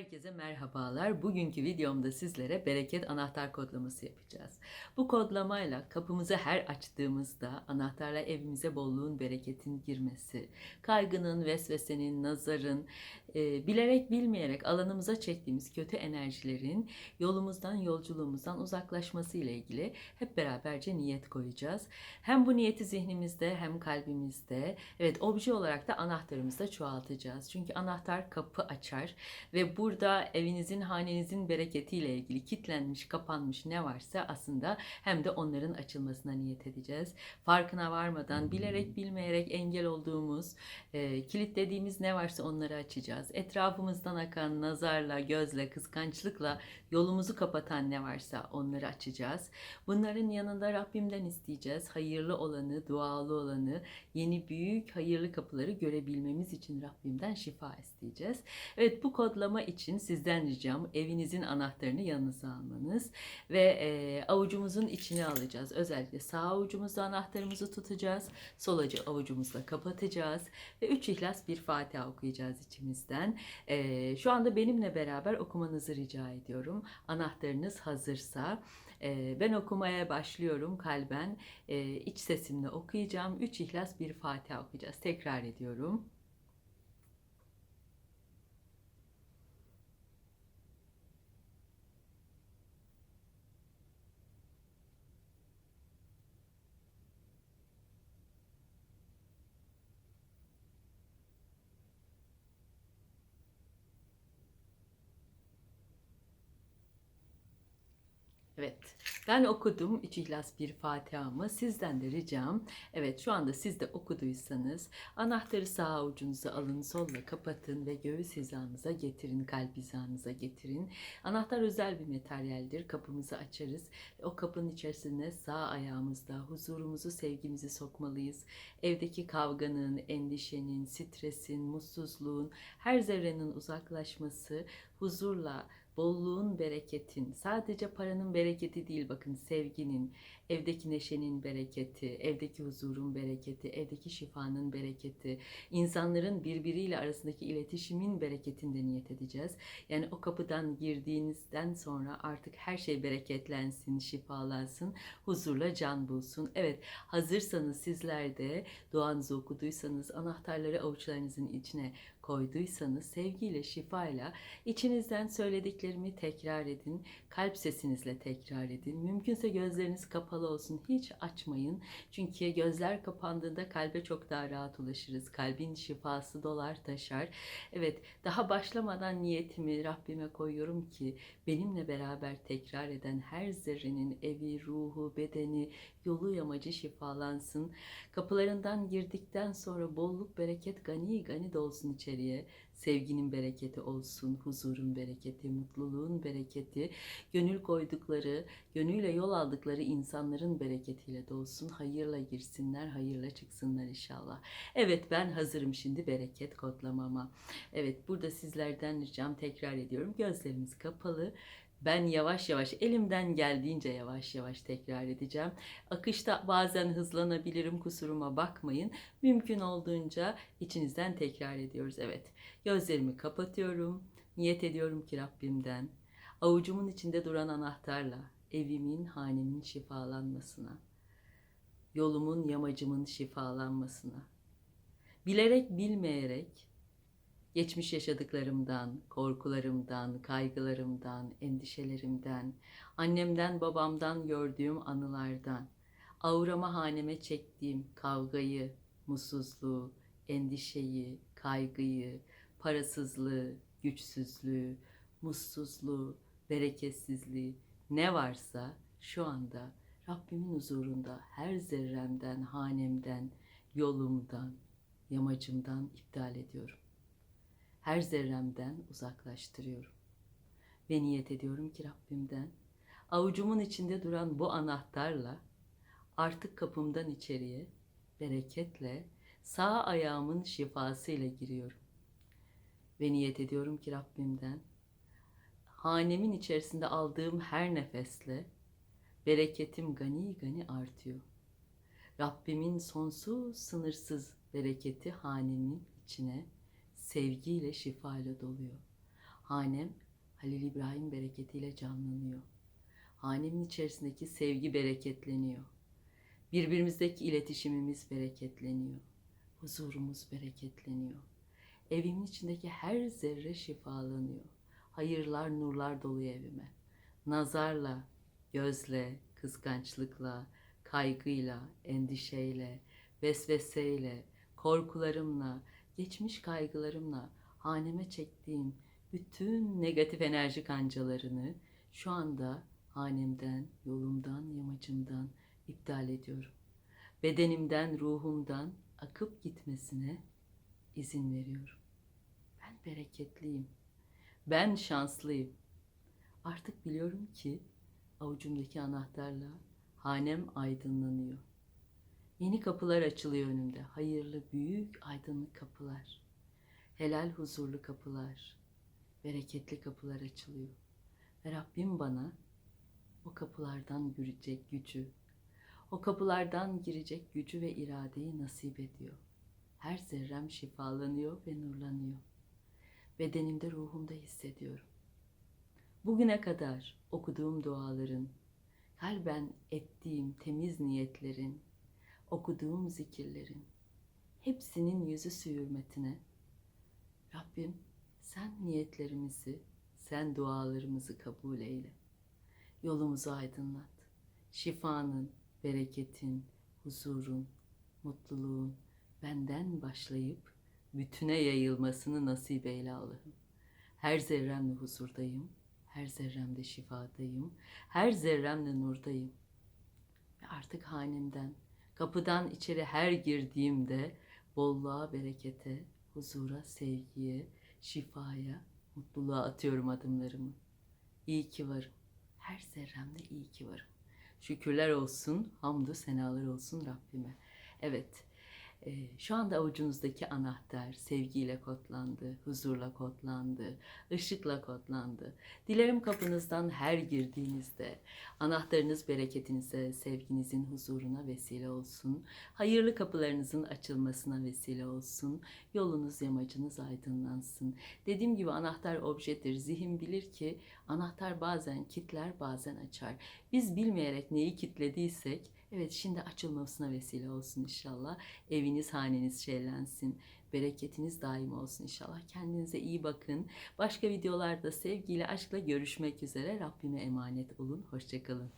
Herkese merhabalar. Bugünkü videomda sizlere bereket anahtar kodlaması yapacağız. Bu kodlamayla kapımızı her açtığımızda anahtarla evimize bolluğun, bereketin girmesi, kaygının, vesvesenin, nazarın, e, bilerek bilmeyerek alanımıza çektiğimiz kötü enerjilerin yolumuzdan, yolculuğumuzdan uzaklaşması ile ilgili hep beraberce niyet koyacağız. Hem bu niyeti zihnimizde hem kalbimizde, evet obje olarak da anahtarımızda çoğaltacağız. Çünkü anahtar kapı açar ve burada evinizin, hanenizin bereketiyle ilgili kitlenmiş, kapanmış ne varsa aslında hem de onların açılmasına niyet edeceğiz. Farkına varmadan, bilerek bilmeyerek engel olduğumuz, e, kilitlediğimiz ne varsa onları açacağız. Etrafımızdan akan nazarla, gözle, kıskançlıkla yolumuzu kapatan ne varsa onları açacağız. Bunların yanında Rabbimden isteyeceğiz. Hayırlı olanı, dualı olanı, yeni büyük hayırlı kapıları görebilmemiz için Rabbimden şifa isteyeceğiz. Evet bu kodlama için sizden ricam evinizin anahtarını yanınıza almanız ve e, avucumuzun içine alacağız. Özellikle sağ avucumuzda anahtarımızı tutacağız. Sol avucumuzla kapatacağız ve üç ihlas bir Fatiha okuyacağız içimizden. E, şu anda benimle beraber okumanızı rica ediyorum. Anahtarınız hazırsa e, ben okumaya başlıyorum kalben. E, iç sesimle okuyacağım. Üç ihlas bir Fatiha okuyacağız. Tekrar ediyorum. Evet, ben okudum Üç İhlas Bir Fatiha'mı. Sizden de ricam, evet şu anda siz de okuduysanız anahtarı sağ avucunuza alın, solla kapatın ve göğüs hizanıza getirin, kalp hizanıza getirin. Anahtar özel bir materyaldir. Kapımızı açarız. O kapının içerisine sağ ayağımızda huzurumuzu, sevgimizi sokmalıyız. Evdeki kavganın, endişenin, stresin, mutsuzluğun, her zerrenin uzaklaşması, huzurla, bolluğun, bereketin, sadece paranın bereketi değil bakın sevginin, evdeki neşenin bereketi, evdeki huzurun bereketi, evdeki şifanın bereketi, insanların birbiriyle arasındaki iletişimin bereketinde niyet edeceğiz. Yani o kapıdan girdiğinizden sonra artık her şey bereketlensin, şifalansın, huzurla can bulsun. Evet hazırsanız sizler de duanızı okuduysanız anahtarları avuçlarınızın içine koyduysanız sevgiyle, şifayla içinizden söylediklerimi tekrar edin. Kalp sesinizle tekrar edin. Mümkünse gözleriniz kapalı olsun. Hiç açmayın. Çünkü gözler kapandığında kalbe çok daha rahat ulaşırız. Kalbin şifası dolar taşar. Evet daha başlamadan niyetimi Rabbime koyuyorum ki benimle beraber tekrar eden her zerrenin evi, ruhu, bedeni, yolu yamacı şifalansın. Kapılarından girdikten sonra bolluk, bereket, gani gani dolsun içeriye. Sevginin bereketi olsun, huzurun bereketi, mutluluğun bereketi, gönül koydukları, gönüyle yol aldıkları insanların bereketiyle dolsun. Hayırla girsinler, hayırla çıksınlar inşallah. Evet ben hazırım şimdi bereket kodlamama. Evet burada sizlerden ricam tekrar ediyorum. Gözlerimiz kapalı. Ben yavaş yavaş elimden geldiğince yavaş yavaş tekrar edeceğim. Akışta bazen hızlanabilirim kusuruma bakmayın. Mümkün olduğunca içinizden tekrar ediyoruz. Evet gözlerimi kapatıyorum. Niyet ediyorum ki Rabbimden avucumun içinde duran anahtarla evimin, hanemin şifalanmasına, yolumun, yamacımın şifalanmasına, bilerek bilmeyerek geçmiş yaşadıklarımdan, korkularımdan, kaygılarımdan, endişelerimden, annemden, babamdan gördüğüm anılardan, aurama haneme çektiğim kavgayı, mutsuzluğu, endişeyi, kaygıyı, parasızlığı, güçsüzlüğü, mutsuzluğu, bereketsizliği ne varsa şu anda Rabbimin huzurunda her zerremden, hanemden, yolumdan, yamacımdan iptal ediyorum her zerremden uzaklaştırıyorum. Ve niyet ediyorum ki Rabbimden avucumun içinde duran bu anahtarla artık kapımdan içeriye bereketle sağ ayağımın şifasıyla giriyorum. Ve niyet ediyorum ki Rabbimden hanemin içerisinde aldığım her nefesle bereketim gani gani artıyor. Rabbimin sonsuz sınırsız bereketi hanemin içine sevgiyle, şifayla doluyor. Hanem Halil İbrahim bereketiyle canlanıyor. Hanemin içerisindeki sevgi bereketleniyor. Birbirimizdeki iletişimimiz bereketleniyor. Huzurumuz bereketleniyor. Evimin içindeki her zerre şifalanıyor. Hayırlar, nurlar dolu evime. Nazarla, gözle, kıskançlıkla, kaygıyla, endişeyle, vesveseyle, korkularımla, geçmiş kaygılarımla haneme çektiğim bütün negatif enerji kancalarını şu anda hanemden, yolumdan, yamacımdan iptal ediyorum. Bedenimden, ruhumdan akıp gitmesine izin veriyorum. Ben bereketliyim. Ben şanslıyım. Artık biliyorum ki avucumdaki anahtarla hanem aydınlanıyor. Yeni kapılar açılıyor önümde. Hayırlı, büyük, aydınlık kapılar. Helal, huzurlu kapılar. Bereketli kapılar açılıyor. Ve Rabbim bana o kapılardan girecek gücü, o kapılardan girecek gücü ve iradeyi nasip ediyor. Her zerrem şifalanıyor ve nurlanıyor. Bedenimde, ruhumda hissediyorum. Bugüne kadar okuduğum duaların, kalben ettiğim temiz niyetlerin, okuduğum zikirlerin hepsinin yüzü su Rabbim sen niyetlerimizi, sen dualarımızı kabul eyle. Yolumuzu aydınlat. Şifanın, bereketin, huzurun, mutluluğun benden başlayıp bütüne yayılmasını nasip eyle Allah'ım. Her zerremle huzurdayım, her zerremde şifadayım, her zerremle nurdayım. Ve artık hanemden, kapıdan içeri her girdiğimde bolluğa, berekete, huzura, sevgiye, şifaya, mutluluğa atıyorum adımlarımı. İyi ki varım. Her zerremde iyi ki varım. Şükürler olsun, hamdü senalar olsun Rabbime. Evet, şu anda avucunuzdaki anahtar sevgiyle kodlandı, huzurla kodlandı, ışıkla kodlandı. Dilerim kapınızdan her girdiğinizde anahtarınız bereketinize, sevginizin huzuruna vesile olsun. Hayırlı kapılarınızın açılmasına vesile olsun. Yolunuz, yamacınız aydınlansın. Dediğim gibi anahtar objedir. Zihin bilir ki anahtar bazen kitler, bazen açar. Biz bilmeyerek neyi kitlediysek Evet şimdi açılmasına vesile olsun inşallah. Eviniz, haneniz şeylensin. Bereketiniz daim olsun inşallah. Kendinize iyi bakın. Başka videolarda sevgiyle, aşkla görüşmek üzere. Rabbime emanet olun. Hoşçakalın.